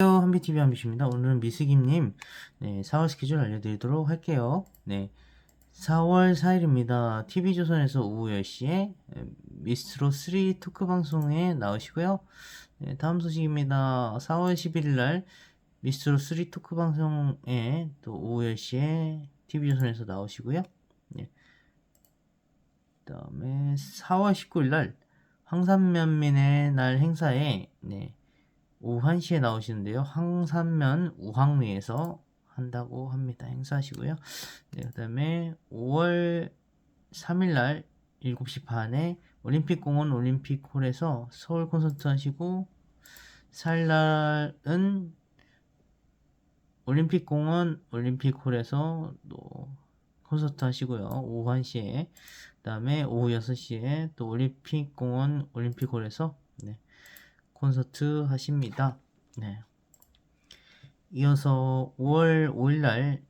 안녕하세요. 한비TV 한비입니다. 오늘은 미스김님, 네, 4월 스케줄 알려드리도록 할게요. 네, 4월 4일입니다. TV조선에서 오후 10시에 미스트로 3 토크 방송에 나오시고요. 네, 다음 소식입니다. 4월 11일 날 미스트로 3 토크 방송에 또 오후 10시에 TV조선에서 나오시고요. 네. 그 다음에 4월 19일 날 황산면민의 날 행사에 네, 1시에 나오시는데요. 황산면 우황리에서 한다고 합니다. 행사하시고요. 네, 그 다음에 5월 3일 날 7시 반에 올림픽공원 올림픽홀에서 서울 콘서트 하시고 4일 날은 올림픽공원 올림픽홀에서 또 콘서트 하시고요. 오후 1시에 그 다음에 오후 6시에 또 올림픽공원 올림픽홀에서 네, 콘서트 하십니다. 네. 이어서 5월 5일날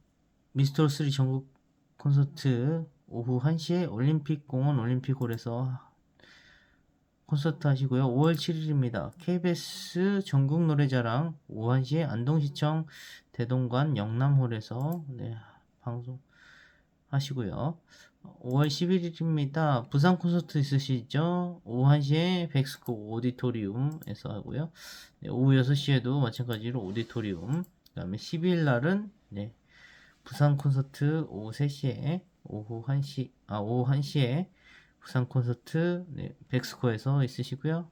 미스터 3 전국 콘서트 오후 1시에 올림픽공원 올림픽홀에서 콘서트 하시고요. 5월 7일입니다. KBS 전국 노래자랑 오후 1시에 안동시청 대동관 영남홀에서 네, 방송 하시고요. 5월 11일입니다. 부산 콘서트 있으시죠? 오후 1시에 백스코 오디토리움에서 하고요. 네, 오후 6시에도 마찬가지로 오디토리움. 그 다음에 12일 날은 네, 부산 콘서트 오후 3시에 오후 1시, 아, 오후 1시에 부산 콘서트 네, 백스코에서 있으시고요.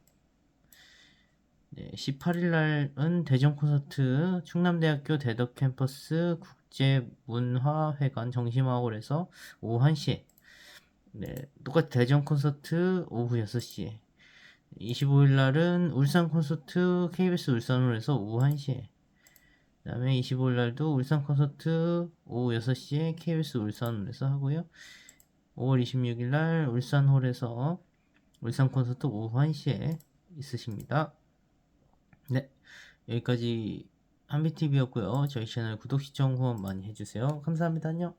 네, 18일 날은 대전 콘서트 충남대학교 대덕 캠퍼스 국제문화회관 정심화홀에서 오후 1시에. 네, 똑같이 대전 콘서트 오후 6시에. 25일 날은 울산 콘서트 KBS 울산홀에서 오후 1시에. 그 다음에 25일 날도 울산 콘서트 오후 6시에 KBS 울산홀에서 하고요. 5월 26일 날 울산홀에서 울산 콘서트 오후 1시에 있으십니다 네 여기까지 한비TV였고요. 저희 채널 구독 시청 후원 많이 해주세요. 감사합니다. 안녕